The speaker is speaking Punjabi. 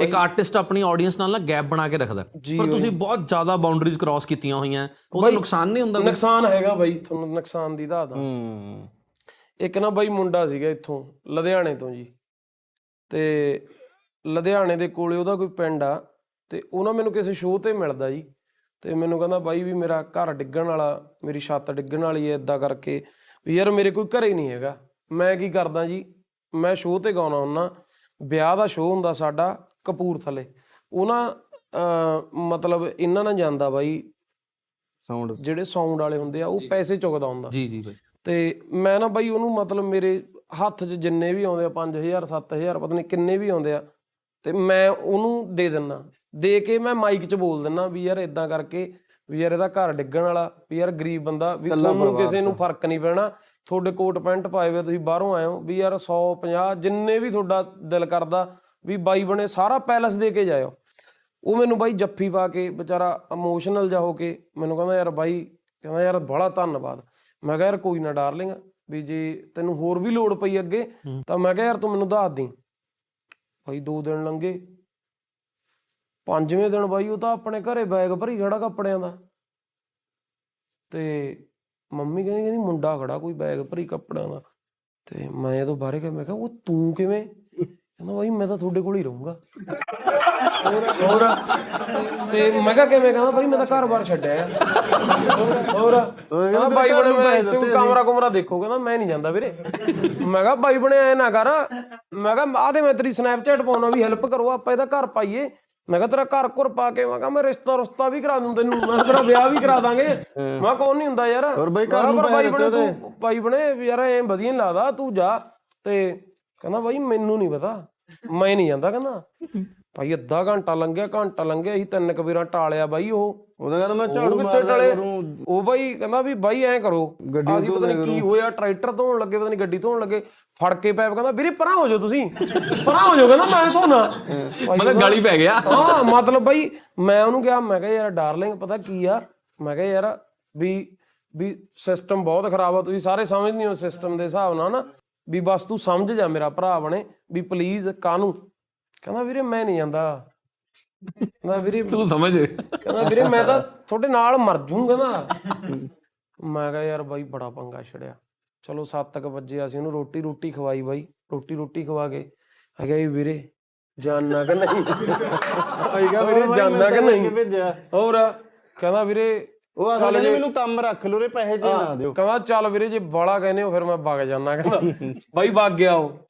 ਇੱਕ ਆਰਟਿਸਟ ਆਪਣੀ ਆਡੀਅנס ਨਾਲ ਨਾ ਗੈਪ ਬਣਾ ਕੇ ਰੱਖਦਾ। ਪਰ ਤੁਸੀਂ ਬਹੁਤ ਜ਼ਿਆਦਾ ਬਾਉਂਡਰੀਜ਼ ਕ੍ਰਾਸ ਕੀਤੀਆਂ ਹੋਈਆਂ। ਉਹਦਾ ਨੁਕਸਾਨ ਨਹੀਂ ਹੁੰਦਾ ਨੁਕਸਾਨ ਹੈਗਾ ਬਾਈ ਤੁਹਾਨੂੰ ਨੁਕਸਾਨ ਦੀ ਦੱਸਦਾ ਹੂੰ। ਇੱਕ ਨਾ ਬਾਈ ਮੁੰਡਾ ਸੀਗਾ ਇੱਥੋਂ ਲੁਧਿਆਣੇ ਤੋਂ ਜੀ। ਤੇ ਲੁਧਿਆਣੇ ਦੇ ਕੋਲੇ ਉਹਦਾ ਕੋਈ ਪਿੰਡ ਆ ਤੇ ਉਹਨਾਂ ਮੈਨੂੰ ਕਿਸੇ ਸ਼ੋਅ ਤੇ ਮਿਲਦਾ ਜੀ। ਤੇ ਮੈਨੂੰ ਕਹਿੰਦਾ ਬਾਈ ਵੀ ਮੇਰਾ ਘਰ ਡਿੱਗਣ ਵਾਲਾ ਮੇਰੀ ਛੱਤ ਡਿੱਗਣ ਵਾਲੀ ਐ ਇਦਾਂ ਕਰਕੇ। ਵੀ ਯਾਰ ਮੇਰੇ ਕੋਈ ਘਰੇ ਨਹੀਂ ਹੈਗਾ। ਮੈਂ ਕੀ ਕਰਦਾ ਜੀ? ਮੈਂ ਸ਼ੋਅ ਤੇ ਗਾਉਣਾ ਹੁੰਦਾ। ਵਿਆਹ ਦਾ ਸ਼ੋਅ ਹੁੰਦਾ ਸਾਡਾ। ਕਪੂਰਥਲੇ। ਉਹਨਾਂ ਅਹ, ਮਤਲਬ ਇਹਨਾਂ ਨਾਲ ਜਾਂਦਾ ਬਾਈ ਸਾਊਂਡ ਜਿਹੜੇ ਸਾਊਂਡ ਵਾਲੇ ਹੁੰਦੇ ਆ ਉਹ ਪੈਸੇ ਚੁੱਕਦਾ ਹੁੰਦਾ। ਜੀ ਜੀ ਬਾਈ। ਤੇ ਮੈਂ ਨਾ ਬਾਈ ਉਹਨੂੰ ਮਤਲਬ ਮੇਰੇ ਹੱਥ 'ਚ ਜਿੰਨੇ ਵੀ ਆਉਂਦੇ ਆ 5000 7000 ਪਤਾ ਨਹੀਂ ਕਿੰਨੇ ਵੀ ਆਉਂਦੇ ਆ ਤੇ ਮੈਂ ਉਹਨੂੰ ਦੇ ਦਿੰਨਾ। ਦੇ ਕੇ ਮੈਂ ਮਾਈਕ 'ਚ ਬੋਲ ਦਿੰਨਾ ਵੀ ਯਾਰ ਇਦਾਂ ਕਰਕੇ ਵੀ ਯਾਰ ਇਹਦਾ ਘਰ ਡਿੱਗਣ ਵਾਲਾ ਵੀ ਯਾਰ ਗਰੀਬ ਬੰਦਾ ਵੀ ਤੁਹਾਨੂੰ ਕਿਸੇ ਨੂੰ ਫ਼ਰਕ ਨਹੀਂ ਪੈਣਾ। ਤੁਹਾਡੇ ਕੋਟ ਪੈਂਟ ਪਾਏ ਹੋਏ ਤੁਸੀਂ ਬਾਹਰੋਂ ਆਏ ਹੋ ਵੀ ਯਾਰ 100 50 ਜਿੰਨੇ ਵੀ ਤੁਹਾਡਾ ਦਿਲ ਕਰਦਾ ਵੀ ਬਾਈ ਬਣੇ ਸਾਰਾ ਪੈਲਸ ਦੇ ਕੇ ਜਾਇਓ। ਉਹ ਮੈਨੂੰ ਬਾਈ ਜੱਫੀ ਪਾ ਕੇ ਵਿਚਾਰਾ ਇਮੋਸ਼ਨਲ ਜਾ ਹੋ ਕੇ ਮੈਨੂੰ ਕਹਿੰਦਾ ਯਾਰ ਬਾਈ ਕਹਿੰਦਾ ਯਾਰ ਬੜਾ ਧੰਨਵਾਦ। ਮੈਂ ਕਿਹਾ ਯਾਰ ਕੋਈ ਨਾ ਡਾਰਲਿੰਗ ਵੀ ਜੇ ਤੈਨੂੰ ਹੋਰ ਵੀ ਲੋੜ ਪਈ ਅੱਗੇ ਤਾਂ ਮੈਂ ਕਿਹਾ ਯਾਰ ਤੂੰ ਮੈਨੂੰ ਦੱਸ ਦੀ। ਬਾਈ ਦੋ ਦਿਨ ਲੰਘੇ। ਪੰਜਵੇਂ ਦਿਨ ਬਾਈ ਉਹ ਤਾਂ ਆਪਣੇ ਘਰੇ ਬੈਗ ਭਰੀ ਖੜਾ ਕੱਪੜਿਆਂ ਦਾ। ਤੇ ਮੰਮੀ ਕਹਿੰਦੀ ਕਹਿੰਦੀ ਮੁੰਡਾ ਖੜਾ ਕੋਈ ਬੈਗ ਭਰੀ ਕੱਪੜਿਆਂ ਦਾ। ਤੇ ਮੈਂ ਜਦੋਂ ਬਾਹਰੇ ਗਿਆ ਮੈਂ ਕਿਹਾ ਉਹ ਤੂੰ ਕਿਵੇਂ? ਕਹਿੰਦਾ ਬਾਈ ਮੈਂ ਤਾਂ ਤੁਹਾਡੇ ਕੋਲ ਹੀ ਰਹੂੰਗਾ। ਹੋਰ? ਤੇ ਮੈਂ ਕਿਹਾ ਕਿਵੇਂ? ਕਹਿੰਦਾ ਬਾਈ ਮੈਂ ਤਾਂ ਘਰ-ਬਾਰ ਛੱਡਿਆ ਆ। ਹੋਰ? ਕਹਿੰਦਾ ਬਾਈ ਬਣੇ ਮੈਂ ਤੂੰ ਕਮਰਾ ਕੁਮਰਾ ਦੇਖੋ। ਕਹਿੰਦਾ ਮੈਂ ਨਹੀਂ ਜਾਂਦਾ ਵੀਰੇ। ਮੈਂ ਕਿਹਾ ਬਾਈ ਬਣੇ ਐ ਨਾ ਕਰ। ਮੈਂ ਕਿਹਾ ਆ ਦੇ ਮੈਂ ਤੇਰੀ ਸਨੈਪਚੈਟ ਪਾਉਣਾ ਵੀ ਹੈਲਪ ਕਰੋ ਆਪਾਂ ਇਹਦਾ ਘਰ ਪਾਈਏ। ਮੈਂ ਕਿਹਾ ਤੇਰਾ ਘਰ ਘੁਰ ਪਾ ਕੇ ਮੈਂ ਕਿਹਾ ਮੈਂ ਰਿਸ਼ਤਾ ਰੁਸ਼ਤਾ ਵੀ ਕਰਾ ਦੂੰ ਤੈਨੂੰ। ਮੈਂ ਤੇਰਾ ਵਿਆਹ ਵੀ ਕਰਾ ਦਾਂਗੇ। ਮੈਂ ਕਿਹਾ ਕੌਣ ਨਹੀਂ ਹੁੰਦਾ ਯਾਰ। ਹੋਰ ਬਾਈ ਘਰ ਨੂੰ ਬਾਈ ਬਣੇ ਤੂੰ ਬਾਈ ਬਣੇ ਯਾਰ ਐ ਵਧੀਆ ਨਹੀਂ ਲੱਗਦਾ ਤੂੰ ਜਾ। ਤੇ ਕਹਿੰਦਾ ਬਾਈ ਮੈਨੂੰ ਨਹੀਂ ਪਤਾ। ਮੈਂ ਨਹੀਂ ਜਾਂਦਾ ਕਹਿੰਦਾ। ਭਾਈ ਅੱਧਾ ਘੰਟਾ ਲੰਘਿਆ ਘੰਟਾ ਲੰਘਿਆ ਅਸੀਂ ਤਿੰਨ ਕਬੀਰਾਂ ਟਾਲਿਆ ਬਾਈ ਉਹ। ਉਹਦਾ ਕਹਿੰਦਾ ਮੈਂ ਉਹ ਝਾੜੂ ਕਿੱਥੇ ਮਾਰ ਲਿਆ ਟਾਲੇ? ਕਰੂੰ? ਉਹ ਬਾਈ ਕਹਿੰਦਾ ਵੀ ਬਾਈ ਐਂ ਕਰੋ ਗੱਡੀ ਅਸੀਂ ਪਤਾ ਨਹੀਂ ਕੀ ਹੋਇਆ ਟਰੈਕਟਰ ਧੋਣ ਲੱਗੇ ਪਤਾ ਨਹੀਂ ਗੱਡੀ ਧੋਣ ਲੱਗੇ ਫੜ ਕੇ ਪੈਪ ਕਹਿੰਦਾ ਵੀਰੇ ਪਰਾਂ ਹੋ ਜਾਓ ਤੁਸੀਂ ਪਰਾਂ ਹੋ ਜਾਓ ਕਹਿੰਦਾ ਮੈਂ ਧੋਣਾ। ਮਤਲਬ ਗਾਲੀ ਪੈ ਗਿਆ। ਹਾਂ ਮਤਲਬ ਬਾਈ ਮੈਂ ਉਹਨੂੰ ਕਿਹਾ ਮੈਂ ਕਿਹਾ ਯਾਰ ਡਾਰਲਿੰਗ ਪਤਾ ਕੀ ਆ ਮੈਂ ਕਿਹਾ ਯਾਰ ਵੀ ਵੀ ਸਿਸਟਮ ਬਹੁਤ ਖਰਾਬ ਆ ਤੁਸੀਂ ਸਾਰੇ ਸਮਝਦੇ ਹੋ ਸਿਸਟਮ ਦੇ ਹਿਸਾਬ ਨਾਲ ਨਾ। ਵੀ ਬਸ ਤੂੰ ਸਮਝ ਜਾ ਮੇਰਾ ਭਰਾ ਬਣੇ ਵੀ ਪਲੀਜ਼ ਕਾਨੂੰ ਕਹਿੰਦਾ ਵੀਰੇ ਮੈਂ ਨਹੀਂ ਜਾਂਦਾ। ਕਹਿੰਦਾ ਵੀਰੇ ਤੂੰ ਸਮਝ। ਕਹਿੰਦਾ ਵੀਰੇ ਮੈਂ ਤਾਂ ਤੁਹਾਡੇ ਨਾਲ ਮਰ ਜੂੰਗਾ ਨਾ ਮੈਂ ਕਿਹਾ ਯਾਰ ਬਾਈ ਬੜਾ ਪੰਗਾ ਛੜਿਆ। ਚਲੋ 7:00 ਵਜੇ ਅਸੀਂ ਉਹਨੂੰ ਰੋਟੀ ਰੋਟੀ ਖਵਾਈ ਬਾਈ। ਰੋਟੀ ਰੋਟੀ ਖਵਾ ਕੇ ਹੈਗਾ ਜੀ ਵੀਰੇ ਜਾਨਣਾ ਕਿ ਨਹੀਂ? ਹੈਗਾ ਵੀਰੇ ਜਾਨਣਾ ਕਿ ਨਹੀਂ? ਭੇਜਿਆ? ਹੋਰ ਕਹਿੰਦਾ ਵੀਰੇ ਉਹ ਅਸਲ ਵਿੱਚ ਮੈਨੂੰ ਕੰਮ ਰੱਖ ਲੋ ਰੇ ਪੈਸੇ ਜੇ ਨਾ ਦਿਓ। ਕਹਿੰਦਾ ਚੱਲ ਵੀਰੇ ਜੇ ਬਾਲਾ ਕਹਿੰਦੇ ਹੋ ਫਿਰ ਮੈਂ ਵਗ ਜਾਣਾ ਕਹਿੰਦਾ। ਬਾਈ ਵਗ ਗਿਆ ਉਹ।